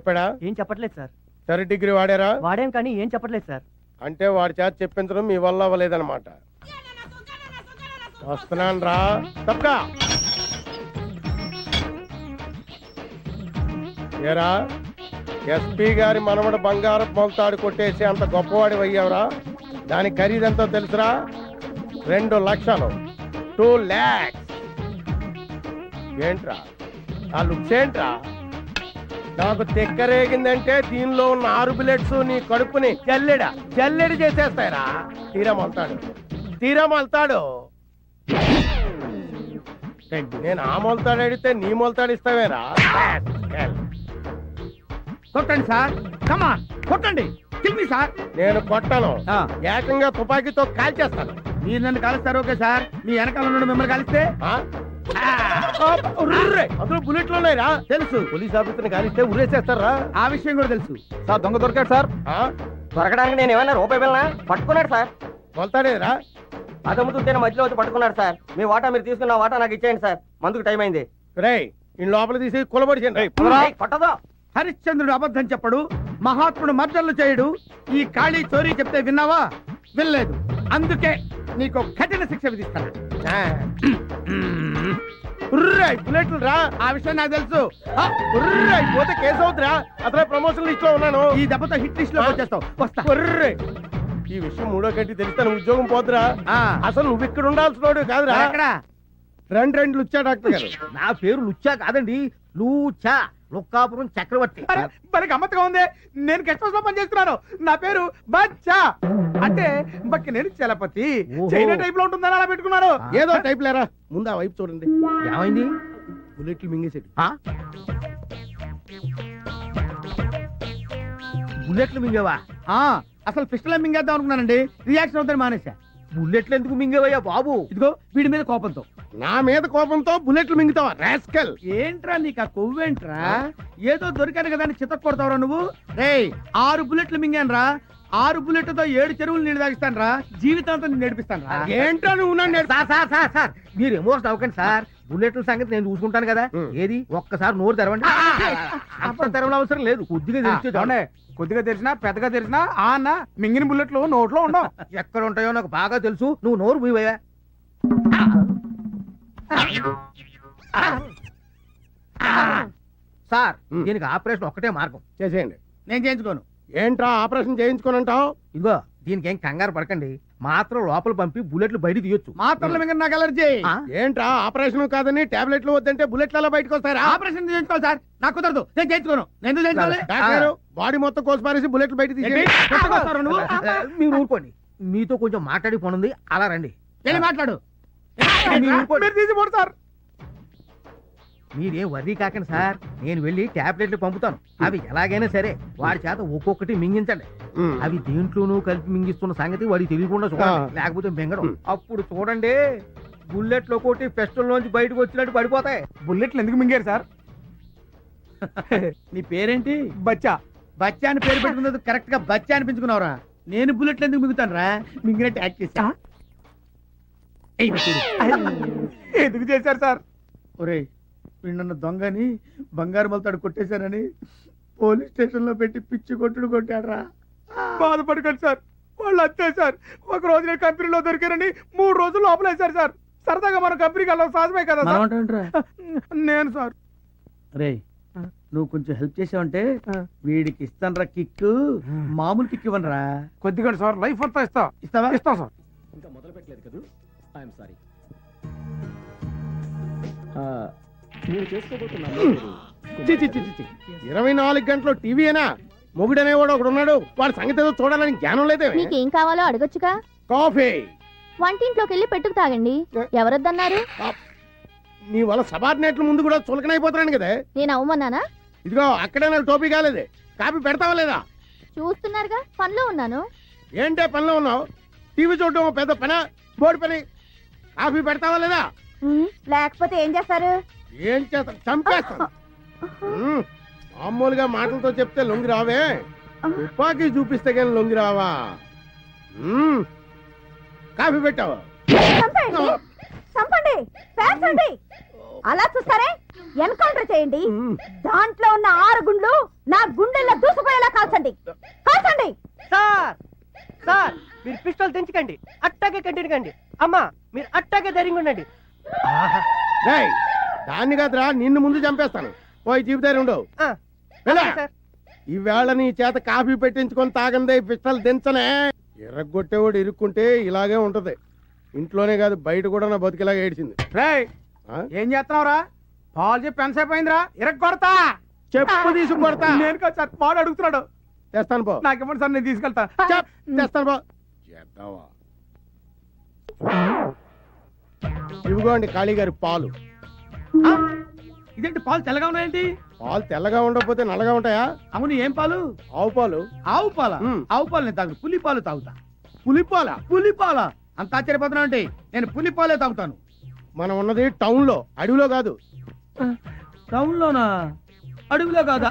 చెప్పాడా? ఏం చెప్పట్లేదు సార్. థర్డ్ డిగ్రీ వాడారా? వాడాం కానీ ఏం చెప్పట్లేదు సార్. అంటే వాడి చేత చెప్పించడం మీ వల్ల అవ్వలేదన్నమాట. వస్తున్నాను రా. తప్పగా ఏరా ఎస్పీ గారి మనవడు బంగారు మొలతాడు కొట్టేసి అంత గొప్పవాడి అయ్యావురా? దాని ఖరీదంతో తెలుసురా? రెండు లక్షలు. Two lakhs. ఏంట్రా? ఆ లుక్స్ ఏంట్రా? నాకు తెక్కరేగిందంటే దీనిలో ఉన్న ఆరు బుల్లెట్స్ నీ కడుపుని జల్లెడ జల్లెడ చేసేస్తాయరా. తీరా మొలతాడు. తీరా మొలతాడు. నేను ఆ మొలతాడు అడిగితే నీ మొలతాడు ఇస్తావేరా? కొట్టండి సార్. కమాన్ కొట్టండి. కిల్ సార్ నేను కొట్టను. ఆ. ఏకంగా తుపాకీతో కాల్చేస్తాను. మీరు నన్ను కలుస్తారు ఓకే సార్. మీ వెనకాల నుండి మిమ్మల్ని కలిస్తే. అందులో బుల్లెట్లు ఉన్నాయిరా. తెలుసు. పోలీస్ ఆఫీసర్ని కాలిస్తే ఉరేసేస్తారా? ఆ విషయం కూడా తెలుసు. సార్ దొంగ దొరికాడు సార్. ఆ? దొరకడానికి నేను ఏమన్నా రూపాయి వెళ్ళనా పట్టుకున్నాడు సార్. మొలతాడేరా అదమ్ముతుంటేనే మధ్యలో వచ్చి పట్టుకున్నాడు సార్. మీ వాటా మీరు తీసుకున్న వాటా నాకు ఇచ్చేయండి సార్. మందుకు టైం అయింది. రేయ్ ఈ లోపల తీసి కులబడిచండి ఏయ్, పట్టదో. హరిశ్చంద్రుడు అబద్ధం చెప్పడు మహాత్ముడు మర్డర్లు చేయడు. ఈ ఖాళీ చోరీ చెప్తే విన్నావా? వినలేదు. అందుకే నీకు కఠిన శిక్ష విధిస్తాను. ఉర్రే బుల్లెట్లు రా. ఆ విషయం నాకు తెలుసు. ఆ, ఉర్రే పోతే కేసు అవుతురా. అసలే ప్రమోషన్ లిస్ట్లో ఉన్నాను. ఈ దెబ్బతో హిట్ లిస్ట్లో వచ్చేస్తావు. వస్తా. ఉర్రే. ఈ విషయం మూడో గంటి తెలిస్తే నా ఉద్యోగం పోతురా. ఆ, అసలు నువ్వు ఇక్కడ ఉండాల్సిన కాదురా. ఎక్కడ? రెండు రెండు లుచ్చా డాక్టర్ గారు. నా పేరు లుచ్చా కాదండి. లూచా లుక్కాపురం చక్రవర్తి. మరి గమ్మత్తుగా ఉంది. నేను గెస్ట్ హౌస్లో పనిచేస్తున్నాను నా పేరు బచ్చా. అంటే బక్కి నేను చలపతి. చైనా టైప్లో ఉంటుందని అలా పెట్టుకున్నారు. ఏదో టైప్ లేరా? ముందు ఆ వైపు చూడండి. ఏమైంది? బుల్లెట్లు మింగేసేది? బుల్లెట్లు మింగేవా? ఆ అసలు పిస్టల్ మింగేద్దాం అనుకున్నానండి. రియాక్షన్ అవుతాను మానేసా బుల్లెట్లు ఎందుకు మింగేవయ్యా బాబు? ఇదిగో వీడి మీద కోపంతో. నా మీద కోపంతో బుల్లెట్లు మింగుతావా రాస్కల్? ఏంట్రా నీకు ఆ కొవ్వేంట్రా? ఏదో దొరికాను కదా అని చిత్త కొడతావురా నువ్వు? రేయ్ ఆరు బుల్లెట్లు మింగాను రా ఆరు బుల్లెట్లతో ఏడు చెరువులు నీళ్ళు తాగిస్తాను రా జీవితాంతం నేను నేర్పిస్తాను రా ఏంటో నువ్వు నన్ను సార్ సార్ సార్ సార్. మీరు ఎమోషన్ అవ్వకండి సార్. బుల్లెట్ల సంగతి నేను చూసుకుంటాను కదా. ఏది? ఒక్కసారి నోరు తెరవండి. అంత తెరవడం అవసరం లేదు. కొద్దిగా తెలిస్తే చాలు. కొద్దిగా తెలిసినా పెద్దగా తెలిసినా ఆ అన్న మింగిన బుల్లెట్లు నోట్లో ఉండవు. ఎక్కడ ఉంటాయో నాకు బాగా తెలుసు. నువ్వు నోరు మూయవయ్యా. సార్. దీనికి ఆపరేషన్ ఒక్కటే మార్గం. చేసేయండి. నేను చేయించుకోను. ఏంట్రా ఆపరేషన్ చేయించుకోనంటావు? ఇదిగో దీనికి ఏం కంగారు పడకండి. మాత్రం లోపల పంపి బుల్లెట్లు బయట తీయొచ్చు. మాత్రలు మింగిన నాకు అలర్జీ? ఏంట్రా ఆపరేషన్ కాదని టాబ్లెట్లు వద్దంటే బుల్లెట్లు అలా బయటకు వస్తారా? ఆపరేషన్ చేయించుకోవాలి సార్. నాకు కుదరదు. నేను చేయించుకోను. నేను ఎందుకు చేయించుకోవాలి? బాడీ మొత్తం కోసి పారేసి బుల్లెట్లు బయట నువ్వు? మీరు ఊరుకోండి. మీతో కొంచెం మాట్లాడి పనుంది. అలా రండి. వెళ్ళి మాట్లాడు. మీరు తీసిపోడు సార్. మీరేం వర్రీ కాకండి సార్. నేను వెళ్ళి టాబ్లెట్లు పంపుతాను. అవి ఎలాగైనా సరే వాడి చేత ఒక్కొక్కటి మింగించండి. అవి దేంట్లోనూ కలిపి మింగిస్తున్న సంగతి వాడికి తెలియకుండా చూడండి. లేకపోతే మింగడం. అప్పుడు చూడండి బుల్లెట్లు ఒకటి పెస్టల్ లోంచి బయటకు వచ్చినట్టు పడిపోతాయి. బుల్లెట్లు ఎందుకు మింగారు సార్? నీ పేరేంటి? బచ్చా. బచ్చా అని పేరు పెట్టుకున్నది కరెక్ట్గా బచ్చా అనిపించుకున్నావురా. నేను బుల్లెట్లు ఎందుకు మింగుతాను రా? మింగినట్టు యాక్ట్ చేసా ఎందుకు చేశారు సార్? ఒరేయ్ వీడు నన్ను దొంగని బంగారు మలతాడు కొట్టేశానని పోలీస్ స్టేషన్లో పెట్టి పిచ్చి కొట్టుడు కొట్టాడరా. బాధపడకండి సార్. వాళ్ళు అంతే సార్. ఒక రోజు నేను కంపెనీలో దొరికారని మూడు రోజులు లోపలేశారు సార్. సరదాగా మన కంపెనీకి వెళ్ళడం సహజమే కదా సార్? నేను సార్. రే నువ్వు కొంచెం హెల్ప్ చేసావంటే వీడికి ఇస్తానరా కిక్ మామూలు కిక్ ఇవ్వనరా. కొద్దిగా సార్ లైఫ్ అంతా ఇస్తా. ఇస్తావా? ఇస్తా సార్. ఇంకా మొదలు పెట్టలేదు కదూ? I'm sorry. మీరు. ఇరవై నాలుగు గంటలు టీవీనా మొగుడనేవాడు ఒకడు ఉన్నాడు. వాడి సంగతి ఏదో చూడాలని జ్ఞానం లేదే. మీకేం కావాలో అడగొచ్చుగా. కాఫీ. వంటింట్లోకి వెళ్ళి పెట్టుకు తాగండి. ఎవరొద్దన్నారు? నీ వల్ల సబార్డినేట్ల ముందు కూడా చులకనైపోతున్నాను కదా. నేను అవ్వమన్నానా? ఇదిగో అక్కడే నాకు టోపీ కాలేదు. కాఫీ పెడతావా లేదా? చూస్తున్నారుగా పనిలో ఉన్నాను. ఏంటే పనిలో ఉన్నావు? టీవీ చూడటం పెద్ద పని? బోర్డు పని. కాఫీ పెడతావా లేదా? లేకపోతే ఏం చేస్తారు? ఏం చేస్తా చంపేస్తాను. ఉమ్, మామూలుగా మాటలతో చెప్తే లొంగి రావే. తుపాకీ చూపిస్తే కానీ లొంగి రావా? ఉమ్, కాఫీ పెట్టావా? చంపండి. అలా చూస్తారే? ఎన్కౌంటర్ చేయండి. దాంట్లో ఉన్న ఆరు గుండ్లు నా గుండెల్లో దూసుకుపోయేలా కాల్చండి. కాల్చండి. సార్! సార్! మీరు పిస్టల్ తెంచకండి. అట్టాగే కంటిన్యూ కండి. అమ్మా మీరు అట్టాగే ధైర్యంగా ఉండండి. రేయ్ దాన్ని కాదురా నిన్ను ముందు చంపేస్తాను. పోయి జీవితాలు ఉండవు ఈవేళ నీ చేత కాఫీ పెట్టించుకొని తాగందే పిస్టల్ దించనే. ఎర్రగొట్టేవాడు ఇరుక్కుంటే ఇలాగే ఉంటది. ఇంట్లోనే కాదు బయట కూడా నా బతికిలాగా ఏడిచింది. రేయ్ ఆ? ఏం చేస్తున్నావురా? పాలు చెప్పి ఎంతసేపు అయిందిరా? ఇరక్ కొడతా చెప్పు తీసుకు కొడతా. నేను కాదు సార్ పాలు అడుగుతున్నాడు. తెస్తాను పో. నాకు ఇవ్వండి సార్ నేను తీసుకెళ్తా. చెప్ తెస్తాను పో. చేద్దావా ఇవిగోండి కాళీ గారి పాలు? ఇదేంటి పాలు తెల్లగా ఉన్నాయేంటి? పాలు తెల్లగా ఉండకపోతే నల్లగా ఉంటాయా? అవును ఏం పాలు? ఆవు పాలు. ఆవు పాల. ఆవు పాలు నేను తాగు పులి పాలు తాగుతా. పులిపాల పులి? పాల అంత ఆశ్చర్యపోతున్నా అంటే నేను పులి పాలే తాగుతాను. మనం ఉన్నది టౌన్లో అడవిలో కాదు. టౌన్ లోనా అడవిలో కాదా?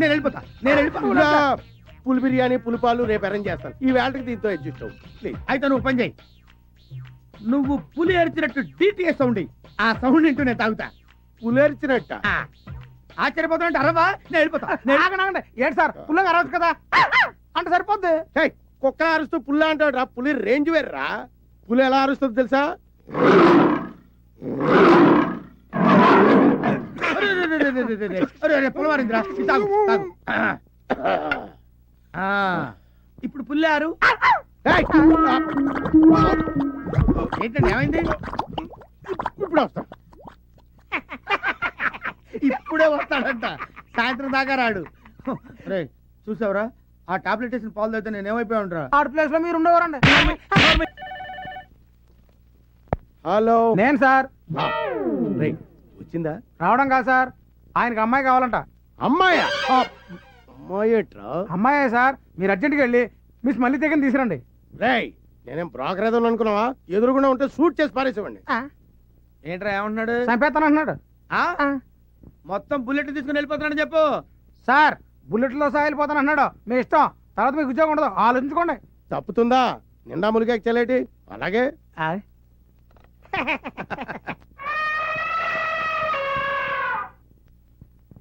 నేను వెళ్ళిపోతా నేను వెళ్ళిపోతా. పులి బిర్యానీ పులిపాలు రేపు అరేంజ్ చేస్తాను. ఈ వేళకి దీంతో అడ్జస్ట్ ప్లీజ్ అయితే నువ్వు పని చేయి. నువ్వు పులి అరిచినట్టు డిటిఎస్ సౌండ్. ఆ సౌండ్ వింటూ నేను తాగుతా. పులేర్చినట్ట? ఆ. ఆశ్చర్యపోతున్నా అరవా? నేను వెళ్ళిపోతా. నేను ఏంటి సార్ పుల్లగా అరవచ్చు కదా. అంటే సరిపోద్ది. కుక్క అరుస్తూ పుల్ల అంటాడు రా పులి రేంజ్ వేర్రా. పులి ఎలా అరుస్తుంది తెలుసా? అరే, అరే, అరే, అరే, అరే, అరే. అరే, అరే, పులవారిందిరా. ఇది తాగు, తాగు. ఆ. ఇప్పుడు పుల్లారు. ఏంటండి ఏమైంది? ఇప్పుడు వస్తా. ఇప్పుడే వస్తాడంట. సాయంత్రం దాకా రాడు. రే చూసావురా? ఆ టాబ్లెట్ వేసిన పాలు తాగితే నేను ఏమైపోయి ఉంటా? ఆడ ప్లేస్లో మీరు ఉండేవారండి. హలో. నేను సార్. రేయ్, వచ్చిందా? రావడం కాదు సార్. ఆయనకి అమ్మాయి కావాలంట. అమ్మాయా? ఆ, అమ్మాయేట్రా? అమ్మాయే సార్. మీరు అర్జెంట్కి వెళ్ళి మిస్ మళ్ళీ దగ్గర తీసుకురండి. రేయ్ నేనేం బ్రోకర్ ఏదో అనుకున్నావా? ఎదురుగుండా ఉంటే షూట్ చేసి పారేసేవాడిని. ఏంట్రా ఏమంటున్నాడు? చంపేస్తాను అంటున్నాడు. ఆ? మొత్తం బుల్లెట్ తీసుకుని వెళ్ళిపోతున్నాడు చెప్పు. సార్ బుల్లెట్లో సహా వెళ్ళిపోతాను అన్నాడు మీ ఇష్టం. తర్వాత మీకు ఉద్యోగం ఉండదు. ఆలోచించుకోండి. తప్పుతుందా? నిండా ములిగా చెల్లేటి? అలాగే.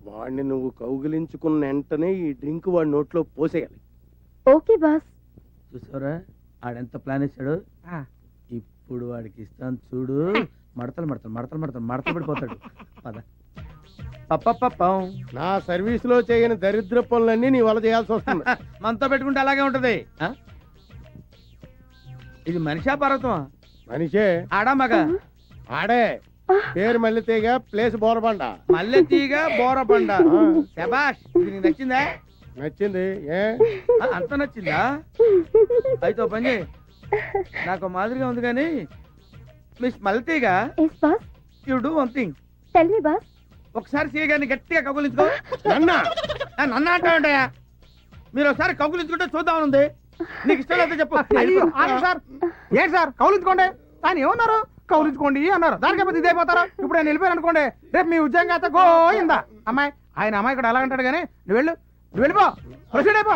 వాడిని నువ్వు కౌగిలించుకున్న వెంటనే ఈ డ్రింక్ వాడి నోట్లో పోసేయాలి. Okay boss. చూసావురా? ఆడెంత ప్లాన్ ఇచ్చాడు ఆ. ఇప్పుడు వాడికి ఇస్తాను చూడు. మడతలు మడతలు మడతలు మడతలు మడతలు పడిపోతాడు. పద. పప్పప్పప్పం. నా సర్వీస్లో చేయని దరిద్ర పనులన్నీ నీ వల్ల చేయాల్సి వస్తుంది. మనతో పెట్టుకుంటే అలాగే ఉంటది. ఆ? ఇది మనిషా పర్వతమా? మనిషే. ఆడా మగ? ఆడే. పేరు మళ్ళీ తీగ ప్లేస్ బోరబండ. మల్లె తీగ బోర పండ శబాష్ ఇది నీకు నచ్చిందా? నచ్చింది ఏ? అంత నచ్చిందా? అయితే ఓ పని చేయి. నాకు మాదిరిగా ఉంది కానీ miss మల్తీగా yes boss you do one thing. Tell me boss ఒకసారి సీగాని గట్టిగా కగులించుకో. నన్న. నన్ను అంటావుంటాయా మీరు ఒకసారి కగులించుకుంటే చూద్దామని ఉంది నీకు ఇష్టం లేకపోతే చెప్పు. సార్. ఏంటి సార్ కౌలించుకోండి ఆయన ఏమన్నారు? కౌలించుకోండి అన్నారు. దానికైతే ఇది అయిపోతారు ఇప్పుడు నేను వెళ్ళిపోయాను అనుకోండి. రేపు మీ ఉద్యోగం అయితే గోయిందా? అమ్మాయి ఆయన అమ్మాయి ఇక్కడ అలాగంటాడు కానీ నువ్వు వెళ్ళు. నువ్వు వెళ్ళిపో ప్రొసీడ్ అయిపో.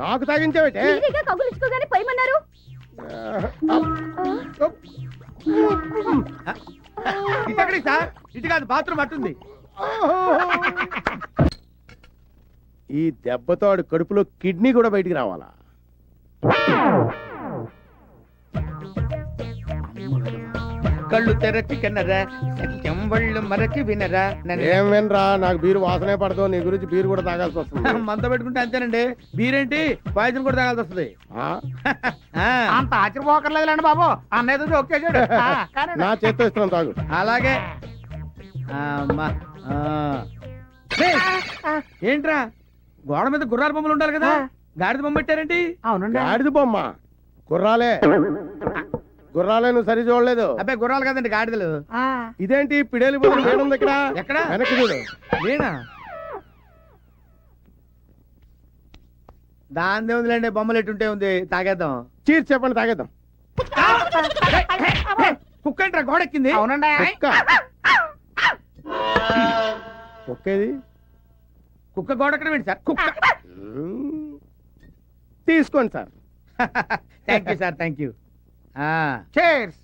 నాకు తాగించావేటే? మీరేగా పోయమన్నారు? సార్ ఇటు కాదు బాత్రూమ్ అట్టుంది. ఈ దెబ్బతో ఆడు కడుపులో కిడ్నీ కూడా బయటికి రావాలా? కళ్ళు తెరచి కన్నరా సత్యం వళ్ళు మరచి వినరా ఏం వినరా? నాకు బీరు వాసనే పడదు నీ గురించి బీరు కూడా తాగాల్సి వస్తుంది. మంత పెట్టుకుంటే అంతేనండి. బీరేంటి? పాయసం కూడా తాగాల్సి వస్తుంది. ఆ? ఆ, అంత ఆశ్చర్యపోకర్లేదులేండి బాబు. అన్నయ్య ఆ, కానీ నా చేత్తో ఇస్తున్నాను తాగు. అలాగే. ఏంట్రా? గోడ మీద గుర్రాల బొమ్మలు ఉండాలి కదా? గాడిద బొమ్మ పెట్టారేంటి? అవునండి. గాడిద బొమ్మ. గుర్రాలే. గుర్రాలే నువ్వు సరి చూడలేదు. అబ్బాయి గుర్రాలు కదండి గాడిదలు. ఆ, ఇదేంటి పిడేలి బదులు వేడుంది ఇక్కడ? ఎక్కడ? వెనక్కి చూడు. నేనా? దాని ఉందిలేండి బొమ్మలు ఎట్టుంటే ఉంది తాగేద్దాం. చీర్ చెప్పండి తాగేద్దాం. కుక్క ఏంట్రా గోడ ఎక్కింది అవునండి. కుక్క కుక్కేది కుక్క గోడ ఎక్కడ సార్? కుక్క. తీసుకోండి sir. Thank you sir thank you cheers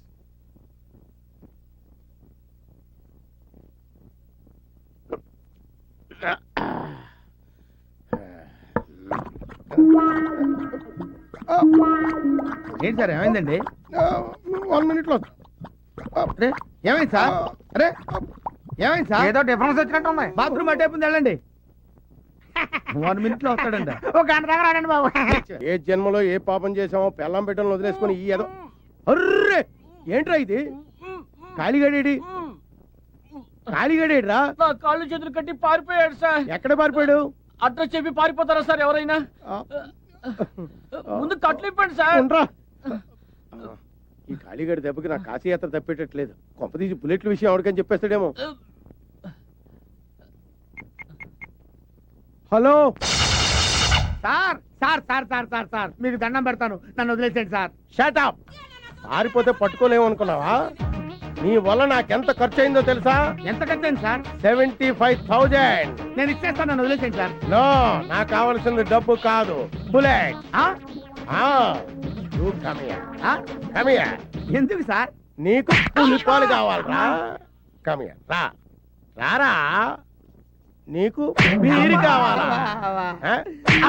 ఏంటి సార్ ఏమైందండి? వన్ మినిట్లో అరే ఏమైంది సార్? అరే ఏమైంది సార్? ఏదో డిఫరెన్స్ వచ్చినట్టు ఉంది. బాత్రూమ్ అట్టేపుంది వెళ్ళండి. వన్ మినిట్లో వస్తాడండి ఒక గంట దగ్గర ఆడండి బాబు. ఏ జన్మలో ఏ పాపం చేసామో పెళ్ళం పెట్టడం వదిలేసుకొని ఈ ఏదో అర్రే! ఏంట్రా ఇది? కాలిగడేడి? కాలిగడేడ్రా? నా కాళ్ళు చేతులు కట్టి పారిపోయాడు సార్. ఎక్కడ పారిపోయాడు? అడ్రస్ చెప్పి పారిపోతారా సార్ ఎవరైనా? ముందు కట్లు ఇప్పండి సార్. ఈ కాళీగడి దెబ్బకి నా కాశీయాత్ర తప్పేటట్లేదు. కొంపతీసి బుల్లెట్ల విషయం ఎవరికని చెప్పేస్తాడేమో. Hello? Sir sir sir sir sir sir. మీకు దండం పెడతాను. నన్ను వదిలేసేయండి సార్. షాటప్ పారిపోతే పట్టుకోలేము అనుకున్నావా? నీ వల్ల నాకెంత ఖర్చు అయిందో తెలుసా? ఎంత కట్టాను సార్? Seventy five thousand. నేను ఇచ్చేస్తాను నన్ను వదిలేసేయండి సార్. నో నాకు కావాల్సింది డబ్బు కాదు బుల్లెట్. ఆ? ఆ? కమియా ఎందుకు సార్? నీకు పులిపాలు కావాలరా? కమియా రా. రారా? నీకు బీరు కావాలా?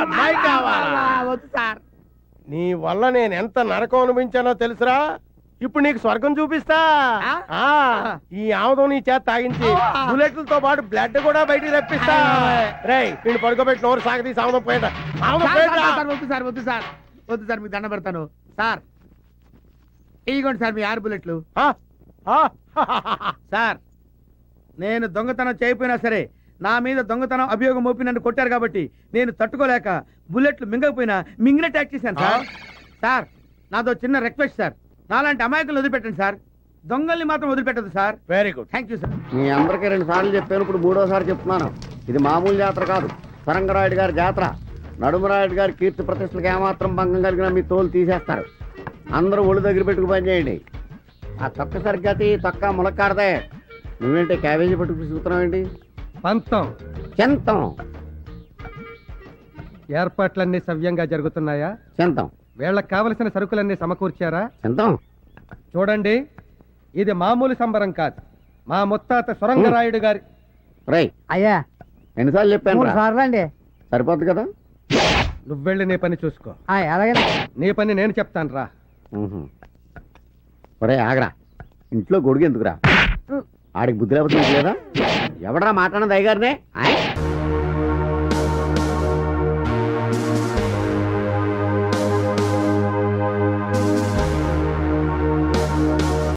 అమ్మాయి కావాలా? వద్దు సార్. నీ వల్ల నేను ఎంత నరకం అనిపించానో తెలుసురా? ఇప్పుడు నీకు స్వర్గం చూపిస్తా. ఆ? ఈ ఆముదం నీ చేత తాగించి బుల్లెట్లతో పాటు బ్లడ్ కూడా బయటికి రప్పిస్తా రేయ్ నేను పడుకోబెట్టి నోరు సాగదీసి ఆముదం పోయేట. ఆముదం సార్, వద్దు సార్ వద్దు సార్. వద్దు సార్ మీకు దండం పెడతాను. సార్ ఇదిగోండి సార్ మీ ఆరు బుల్లెట్లు? సార్ నేను దొంగతనం చేయకపోయినా సరే నా మీద దొంగతనం అభియోగం మోపి నన్ను కొట్టారు కాబట్టి నేను తట్టుకోలేక బుల్లెట్లు మింగకపోయినా మింగిన ట్యాక్ చేశాను సార్. సార్ నాదో చిన్న రిక్వెస్ట్ సార్. నాలాంటి అమాయకులు వదిలిపెట్టండి సార్. దొంగల్ని మాత్రం వదిలిపెట్టదు sir. Very good thank you sir మీ అందరికీ రెండు సార్లు చెప్పాను ఇప్పుడు మూడోసారి చెప్తున్నాను. ఇది మామూలు జాతర కాదు. సరంగరాయుడు గారి జాతర. నడుమరాయుడు గారి కీర్తి ప్రతిష్టలకు ఏమాత్రం భంగం కలిగినా మీ తోలు తీసేస్తారు. అందరూ ఒళ్ళు దగ్గర పెట్టుకు పని చేయండి. ఆ తొక్క సరిగ్గా తొక్క ములక్కాడదే. నువ్వేంటి క్యాబేజీ పట్టుకు చూస్తున్నావు ఏంటి పంతం. చెంతం. ఏర్పాట్లన్నీ సవ్యంగా జరుగుతున్నాయా? చెంతం. వీళ్ళకి కావలసిన సరుకులన్నీ సమకూర్చారా? చెంతం. చూడండి ఇది మామూలు సంబరం కాదు. మా ముత్తాత సొరంగరాయుడు గారి రై అయ్యా. ఎన్నిసార్లు చెప్పాను రా? సార్లు అండి సరిపోద్ది కదా? నువ్వెళ్ళి నీ పని చూసుకో. అలాగే నీ పని నేను చెప్తాను రా. ఒరే ఆగరా. ఇంట్లో గొడుగు ఎందుకురా? ఆడికి బుద్ధి లేకపోతే లేదా ఎవడరా మాట్లాడిన దయగారినే